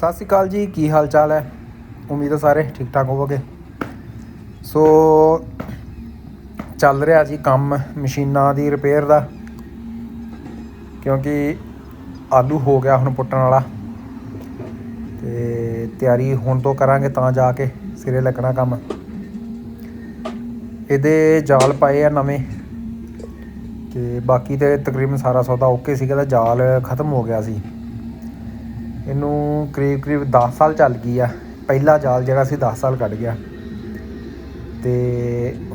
ਸਤਿ ਸ਼੍ਰੀ ਅਕਾਲ ਜੀ, ਕੀ ਹਾਲ ਚਾਲ ਹੈ? ਉਮੀਦ ਹੈ ਸਾਰੇ ਠੀਕ ਠਾਕ ਹੋਵੋਗੇ। ਸੋ, ਚੱਲ ਰਿਹਾ ਜੀ ਕੰਮ ਮਸ਼ੀਨਾਂ ਦੀ ਰਿਪੇਅਰ ਦਾ। ਕਿਉਂਕਿ ਆਲੂ ਹੋ ਗਿਆ ਹੁਣ ਪੁੱਟਣ ਵਾਲਾ। ਤੇ ਤਿਆਰੀ ਹੁਣ ਤੋਂ ਕਰਾਂਗੇ ਤਾਂ ਜਾ ਕੇ ਸਿਰੇ ਲੱਗਣਾ ਕੰਮ। ਇਹਦੇ ਜਾਲ ਪਾਏ ਆ ਨਵੇਂ। ਤੇ ਬਾਕੀ ਤੇ ਤਕਰੀਬਨ ਸਾਰਾ ਸੌਦਾ ਓਕੇ ਸੀਗਾ ਤਾਂ ਜਾਲ ਖਤਮ ਹੋ ਗਿਆ ਸੀ। ਇਹਨੂੰ ਕਰੀਬ ਕਰੀਬ 10 ਸਾਲ ਚੱਲ ਗਈ ਆ। ਪਹਿਲਾ ਜਾਲ ਜਿਹੜਾ ਸੀ 10 ਸਾਲ ਕੱਢ ਗਿਆ। ਤੇ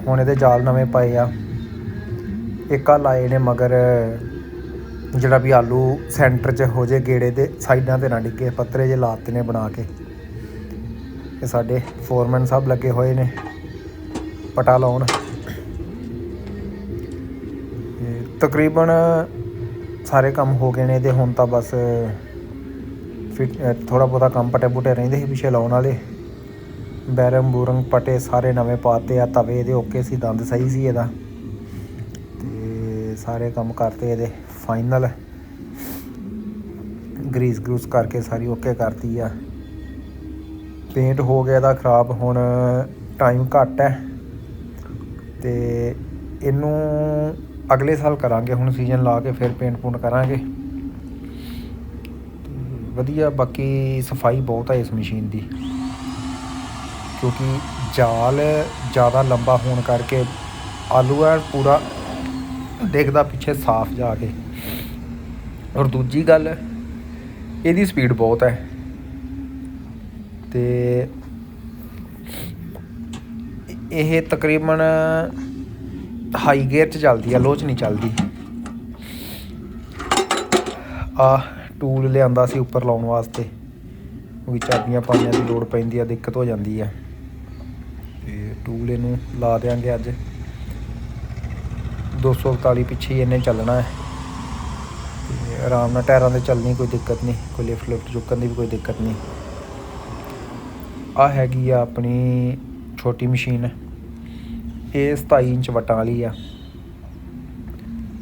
ਹੁਣ ਇਹਦੇ ਜਾਲ ਨਵੇਂ ਪਏ ਆ। ਇੱਕ ਆ ਲਾਏ ਨੇ ਮਗਰ ਜਿਹੜਾ ਵੀ ਆਲੂ ਸੈਂਟਰ 'ਚ ਹੋ ਜੇ ਗੇੜੇ ਦੇ ਸਾਈਡਾਂ ਤੇ ਨਾ ਡਿੱਗੇ, ਪੱਤਰੇ ਜੇ ਲਾਤੇ ਨੇ ਬਣਾ ਕੇ। ਇਹ ਸਾਡੇ ਫੋਰਮੈਨ ਸਾਹਿਬ ਲੱਗੇ ਹੋਏ ਨੇ ਪਟਾ ਲਾਉਣ। ਤਕਰੀਬਨ ਸਾਰੇ ਕੰਮ ਹੋ ਗਏ ਨੇ ਇਹਦੇ, ਹੁਣ ਤਾਂ ਬਸ ਫਿਟ ਥੋੜਾ ਬਹੁਤਾ ਕੰਮ ਪਟੇ ਬੁਟੇ ਰਹਿੰਦੇ ਸੀ ਪਿੱਛੇ ਲਾਉਣ ਵਾਲੇ। ਬੈਰਮ ਬੂਰੰਗ ਪਟੇ ਸਾਰੇ ਨਵੇਂ ਪਾਤੇ ਆ, ਤਵੇ ਇਹਦੇ ਓਕੇ ਸੀ, ਦੰਦ ਸਹੀ ਸੀ ਇਹਦਾ। ਤੇ ਸਾਰੇ ਕੰਮ ਕਰਤੇ ਇਹਦੇ, ਫਾਈਨਲ। ਗਰੀਸ ਗਰੂਸ ਕਰਕੇ ਸਾਰੀ ਓਕੇ ਕਰਤੀ ਆ। ਪੇਂਟ ਹੋ ਗਿਆ ਇਹਦਾ ਖਰਾਬ, ਹੁਣ ਟਾਈਮ ਘੱਟ ਹੈ। ਤੇ ਇਹਨੂੰ ਅਗਲੇ ਸਾਲ ਕਰਾਂਗੇ, ਹੁਣ ਸੀਜ਼ਨ ਲਾ ਕੇ ਫਿਰ ਪੇਂਟ ਪੂੰਟ ਕਰਾਂਗੇ। ਵਧੀਆ, ਬਾਕੀ ਸਫ਼ਾਈ ਬਹੁਤ ਹੈ ਇਸ ਮਸ਼ੀਨ ਦੀ। ਕਿਉਂਕਿ ਜਾਲ ਜ਼ਿਆਦਾ ਲੰਬਾ ਹੋਣ ਕਰਕੇ ਆਲੂ ਐ ਪੂਰਾ ਦੇਖਦਾ ਪਿੱਛੇ ਸਾਫ਼ ਜਾ ਕੇ। ਔਰ ਦੂਜੀ ਗੱਲ, ਇਹਦੀ ਸਪੀਡ ਬਹੁਤ ਹੈ। ਤੇ ਇਹ ਤਕਰੀਬਨ ਹਾਈ ਗੇਅਰ 'ਚ ਚੱਲਦੀ ਆ ਲੋ 'ਚ ਨਹੀਂ ਚੱਲਦੀ। ਆ ਟੂਲ ਲਿਆਂਦਾ ਸੀ ਉੱਪਰ ਲਾਉਣ ਵਾਸਤੇ। ਵੀ ਚਾਬੀਆਂ ਪਾਉਣ ਦੀ ਲੋੜ ਪੈਂਦੀ ਆ, ਦਿੱਕਤ ਹੋ ਜਾਂਦੀ ਆ। ਤੇ ਟੂਲ ਇਹਨੂੰ ਲਾ ਦੇਾਂਗੇ ਅੱਜ। 241 ਪਿੱਛੇ ਇਹਨੇ ਚੱਲਣਾ ਹੈ। ਤੇ ਆਰਾਮ ਨਾਲ ਟਾਇਰਾਂ ਤੇ ਚੱਲਣੀ ਕੋਈ ਦਿੱਕਤ ਨਹੀਂ, ਕੋਈ ਲਿਫਟ ਲਿਫਟ ਚੁੱਕਣ ਦੀ ਵੀ ਕੋਈ ਦਿੱਕਤ ਨਹੀਂ। ਆ ਹੈਗੀ ਆ ਆਪਣੀ ਛੋਟੀ ਮਸ਼ੀਨ। ਇਹ 27 ਇੰਚ ਵਟਾਂ ਵਾਲੀ ਆ।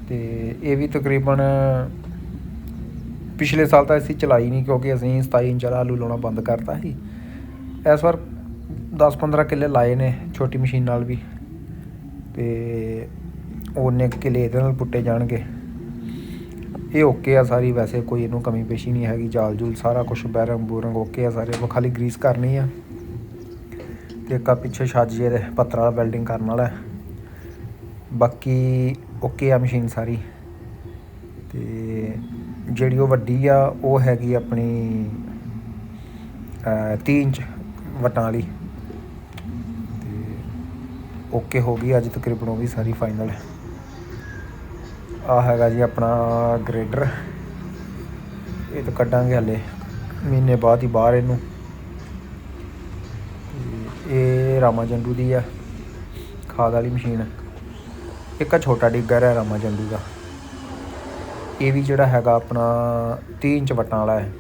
ਤੇ ਇਹ ਵੀ ਤਕਰੀਬਨ ਪਿਛਲੇ ਸਾਲ ਤਾਂ ਅਸੀਂ ਚਲਾਈ ਨਹੀਂ ਕਿਉਂਕਿ ਅਸੀਂ 27 ਇੰਚ ਵਾਲਾ ਆਲੂ ਲਾਉਣਾ ਬੰਦ ਕਰਤਾ ਸੀ। ਇਸ ਵਾਰ 10-15 ਕਿੱਲੇ ਲਾਏ ਨੇ ਛੋਟੀ ਮਸ਼ੀਨ ਨਾਲ ਵੀ। ਤੇ ਉਹਨੇ ਕਿੱਲੇ ਇਹਦੇ ਨਾਲ ਪੁੱਟੇ ਜਾਣਗੇ। ਇਹ ਓਕੇ ਆ ਸਾਰੀ, ਵੈਸੇ ਕੋਈ ਇਹਨੂੰ ਕਮੀ ਪੇਸ਼ੀ ਨਹੀਂ ਹੈਗੀ, ਜਾਲ ਜੂਲ ਸਾਰਾ ਕੁਝ ਬੈਰੰਗ ਬੂਰੰਗ ਓਕੇ ਆ ਸਾਰੇ, ਉਹ ਖਾਲੀ ਗਰੀਸ ਕਰਨੀ ਆ। ਤੇ ਇੱਕ ਪਿੱਛੇ ਛਾਜੀਏ ਦੇ ਪੱਤਰ ਵਾਲਾ ਬਿਲਡਿੰਗ ਕਰਨ ਵਾਲਾ। ਬਾਕੀ ਓਕੇ ਆ ਮਸ਼ੀਨ ਸਾਰੀ। ਤੇ ਜਿਹੜੀ ਉਹ ਵੱਡੀ ਆ ਉਹ ਹੈਗੀ ਆਪਣੀ ਅਹ, 30 ਇੰਚ ਵਟਾਂ ਵਾਲੀ। ਤੇ ਓਕੇ ਹੋ ਗਈ ਅੱਜ ਤਕਰੀਬਨ ਉਹ ਵੀ ਸਾਰੀ ਫਾਈਨਲ ਆ ਹੈਗਾ ਜੀ ਆਪਣਾ ਗ੍ਰੇਡਰ ਇਹ ਤਾਂ ਕੱਢਾਂਗੇ ਹਲੇ ਮਹੀਨੇ ਬਾਅਦ ਹੀ ਬਾਹਰ ਇਹਨੂੰ। ਇਹ ਰਾਮਾ ਜੰਡੂ ਦੀ ਆ ਖਾਦ ਵਾਲੀ ਮਸ਼ੀਨ। ਇੱਕ ਛੋਟਾ ਡਿੱਗਰ ਹੈ ਰਾਮਾ ਜੰਡੂ ਦਾ। ਇਹ ਵੀ ਜਿਹੜਾ ਹੈਗਾ ਆਪਣਾ 30 ਇੰਚ ਵਟਾਂ ਵਾਲਾ ਹੈ।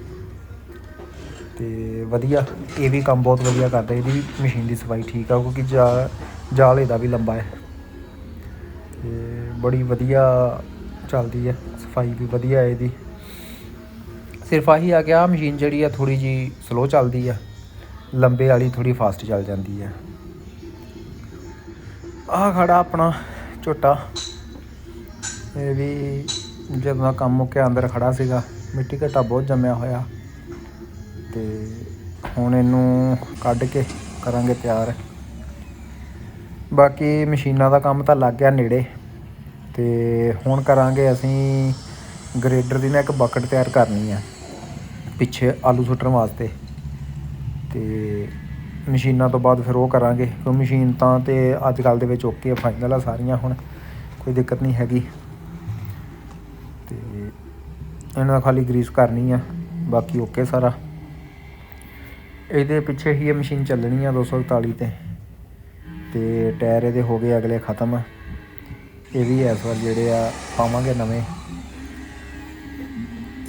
ਤੇ ਵਧੀਆ, ਇਹ ਵੀ ਕੰਮ ਬਹੁਤ ਵਧੀਆ ਕਰਦਾ, ਇਹਦੀ ਮਸ਼ੀਨ ਦੀ ਸਫ਼ਾਈ ਠੀਕ ਆ, ਕਿਉਂਕਿ ਜਾ, ਜਾਲ ਇਹਦਾ ਵੀ ਲੰਬਾ ਹੈ। ਤੇ ਬੜੀ ਵਧੀਆ ਚੱਲਦੀ ਹੈ, ਸਫ਼ਾਈ ਵੀ ਵਧੀਆ ਹੈ ਇਹਦੀ। ਸਿਰਫ ਆਹੀ ਆ ਗਿਆ ਮਸ਼ੀਨ ਜਿਹੜੀ ਆ ਥੋੜੀ ਜੀ ਸਲੋ ਚੱਲਦੀ ਆ, ਲੰਬੇ ਵਾਲੀ ਥੋੜੀ ਫਾਸਟ ਚੱਲ ਜਾਂਦੀ ਆ। ਆਹ ਖੜਾ ਆਪਣਾ ਝੋਟਾ, ਇਹ ਵੀ ਜਦੋਂ ਦਾ ਕੰਮ ਮੁੱਕਿਆ ਅੰਦਰ ਖੜਾ ਸੀਗਾ, ਮਿੱਟੀ ਘਟਾ ਬਹੁਤ ਜੰਮਿਆ ਹੋਇਆ। ਤੇ ਹੁਣ ਇਹਨੂੰ ਕੱਢ ਕੇ ਕਰਾਂਗੇ ਤਿਆਰ। ਬਾਕੀ ਮਸ਼ੀਨਾਂ ਦਾ ਕੰਮ ਤਾਂ ਲੱਗ ਗਿਆ ਨੇੜੇ। ਤੇ ਹੁਣ ਕਰਾਂਗੇ ਅਸੀਂ ਗ੍ਰੇਡਰ ਦੀ ਨਾ ਇੱਕ ਬਕਟ ਤਿਆਰ ਕਰਨੀ ਆ, ਪਿੱਛੇ ਆਲੂ ਸੁੱਟਣ ਵਾਸਤੇ। ਤੇ ਮਸ਼ੀਨਾਂ ਤੋਂ ਬਾਅਦ ਫਿਰ ਉਹ ਕਰਾਂਗੇ ਕਿਉਂ ਮਸ਼ੀਨ ਤਾਂ ਤੇ ਅੱਜ ਕੱਲ ਦੇ ਵਿੱਚ ਓਕੇ ਫਾਈਨਲ ਆ ਸਾਰੀਆਂ ਹੁਣ, ਕੋਈ ਦਿੱਕਤ ਨਹੀਂ ਹੈਗੀ। ਤੇ ਇਹਨਾਂ ਦਾ ਖਾਲੀ ਗਰੀਸ ਕਰਨੀ ਆ, ਬਾਕੀ ਓਕੇ ਸਾਰਾ। ਇਹਦੇ ਪਿੱਛੇ ਹੀ ਇਹ ਮਸ਼ੀਨ ਚੱਲਣੀ ਆ 241 ਤੇ। ਤੇ ਟਾਇਰ ਇਹਦੇ ਹੋ ਗਏ ਅਗਲੇ ਖਤਮ। ਇਹ ਵੀ ਇਸ ਵਾਰ ਜਿਹੜੇ ਆ ਪਾਵਾਂਗੇ ਨਵੇਂ।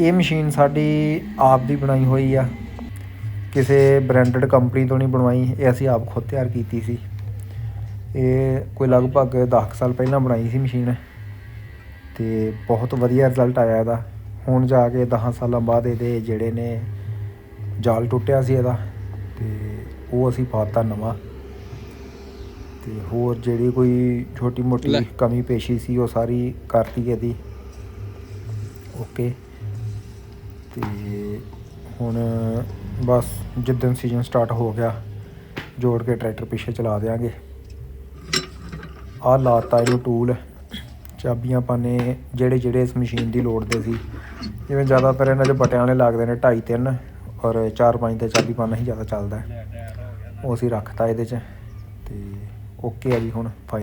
ਇਹ ਮਸ਼ੀਨ ਸਾਡੀ ਆਪ ਦੀ ਬਣਾਈ ਹੋਈ ਆ। ਕਿਸੇ ਬ੍ਰਾਂਡਡ ਕੰਪਨੀ ਤੋਂ ਨਹੀਂ ਬਣਵਾਈ, ਇਹ ਅਸੀਂ ਆਪ ਖੁਦ ਤਿਆਰ ਕੀਤੀ ਸੀ। ਇਹ ਕੋਈ ਲਗਭਗ 10 ਸਾਲ ਪਹਿਲਾਂ ਬਣਾਈ ਸੀ ਮਸ਼ੀਨ। ਤੇ ਬਹੁਤ ਵਧੀਆ ਰਿਜ਼ਲਟ ਆਇਆ ਇਹਦਾ। ਹੁਣ ਜਾ ਕੇ 10 ਸਾਲਾਂ ਬਾਅਦ ਇਹਦੇ ਜਿਹੜੇ ਨੇ ਜਾਲ ਟੁੱਟਿਆ ਸੀ ਇਹਦਾ ਤੇ ਉਹ ਅਸੀਂ ਪਾਤਾ ਨਵਾਂ। ਤੇ ਹੋਰ ਜਿਹੜੀ ਕੋਈ ਛੋਟੀ। ਮੋਟੀ ਕਮੀ ਪੇਸ਼ੀ ਸੀ ਉਹ ਸਾਰੀ ਕਰਤੀ ਇਹਦੀ। ਓਕੇ। ਤੇ ਹੁਣ ਬਸ ਜਿੱਦਣ ਸੀਜ਼ਨ ਸਟਾਰਟ ਹੋ ਗਿਆ ਜੋੜ ਕੇ ਟਰੈਕਟਰ ਪਿੱਛੇ ਚਲਾ ਦੇਾਂਗੇ ਆਹ ਲਾਤਾ ਇਹਨੂੰ ਟੂਲ ਚਾਬੀਆਂ ਪਾਨੇ ਜਿਹੜੇ ਜਿਹੜੇ ਇਸ ਮਸ਼ੀਨ ਦੀ ਲੋੜ ਦੇ ਸੀ। ਜਿਵੇਂ ਜ਼ਿਆਦਾਤਰ ਇਹਨਾਂ ਦੇ ਬਟਿਆਂ ਵਾਲੇ ਲੱਗਦੇ ਨੇ 2.5 3 ਔਰ 4 5 ਤੇ ਚਾਬੀ ਪਾਨਾ ਹੀ ਜ਼ਿਆਦਾ ਚੱਲਦਾ ਉਹ ਅਸੀਂ ਰੱਖਤਾ ਇਹਦੇ 'ਚ ਤੇ ਓਕੇ ਆ ਜੀ ਹੁਣ ਫਾਈ